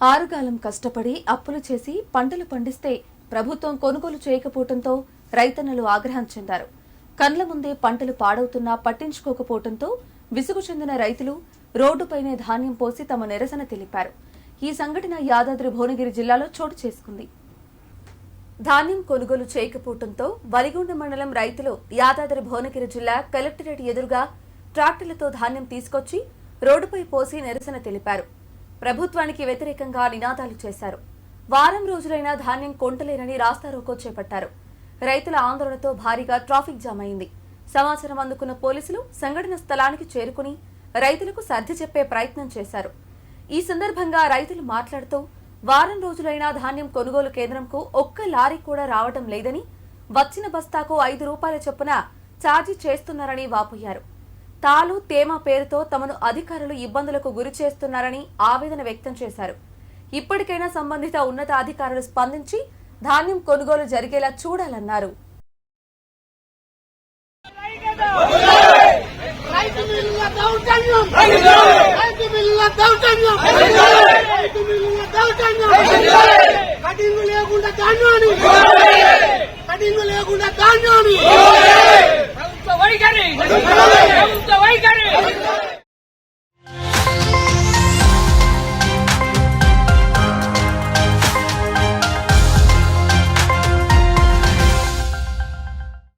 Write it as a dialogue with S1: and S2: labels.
S1: ఆరుగాలం కష్టపడి అప్పులు చేసి పంటలు పండిస్తే ప్రభుత్వం కొనుగోలు చేయకపోవడంతో రైతన్నలు ఆగ్రహం చెందారు. కండ్ల ముందే పంటలు పాడవుతున్నా పట్టించుకోకపోవడంతో విసుగు చెందిన రైతులు రోడ్డుపైనే ధాన్యం పోసి తమ నిరసన తెలిపారు. ఈ సంఘటన యాదాద్రి భువనగిరి జిల్లాలో చోటు చేసుకుంది. ధాన్యం కొనుగోలు చేయకపోవడంతో వలిగొండ మండలం రైతులు యాదాద్రి భువనగిరి జిల్లా కలెక్టరేట్ ఎదురుగా ట్రాక్టర్లతో ధాన్యం తీసుకొచ్చి రోడ్డుపై పోసి నిరసన తెలిపారు. ప్రభుత్వానికి వ్యతిరేకంగా నినాదాలు చేశారు. వారం రోజులైనా ధాన్యం కొంటలేనని రాస్తారోకో చేపట్టారు. రైతుల ఆందోళనతో భారీగా ట్రాఫిక్ జామ్ అయింది. సమాచారం అందుకున్న పోలీసులు సంఘటన స్థలానికి చేరుకుని రైతులకు సర్ది చెప్పే ప్రయత్నం చేశారు. ఈ సందర్భంగా రైతులు మాట్లాడుతూ వారం రోజులైనా ధాన్యం కొనుగోలు కేంద్రంకు ఒక్క లారీ కూడా రావటం లేదని వచ్చిన బస్తాకు ఐదు రూపాయల చొప్పున ఛార్జీ చేస్తున్నారని వాపోయారు. తాలు తేమ పేరుతో తమను అధికారులు ఇబ్బందులకు గురి చేస్తున్నారని ఆవేదన వ్యక్తం చేశారు. ఇప్పటికైనా సంబంధిత ఉన్నతాధికారులు స్పందించి ధాన్యం కొనుగోలు జరిగేలా చూడాలన్నారు.
S2: లేకుండా
S3: మిల్లుల వైఖరి ప్రభుత్వ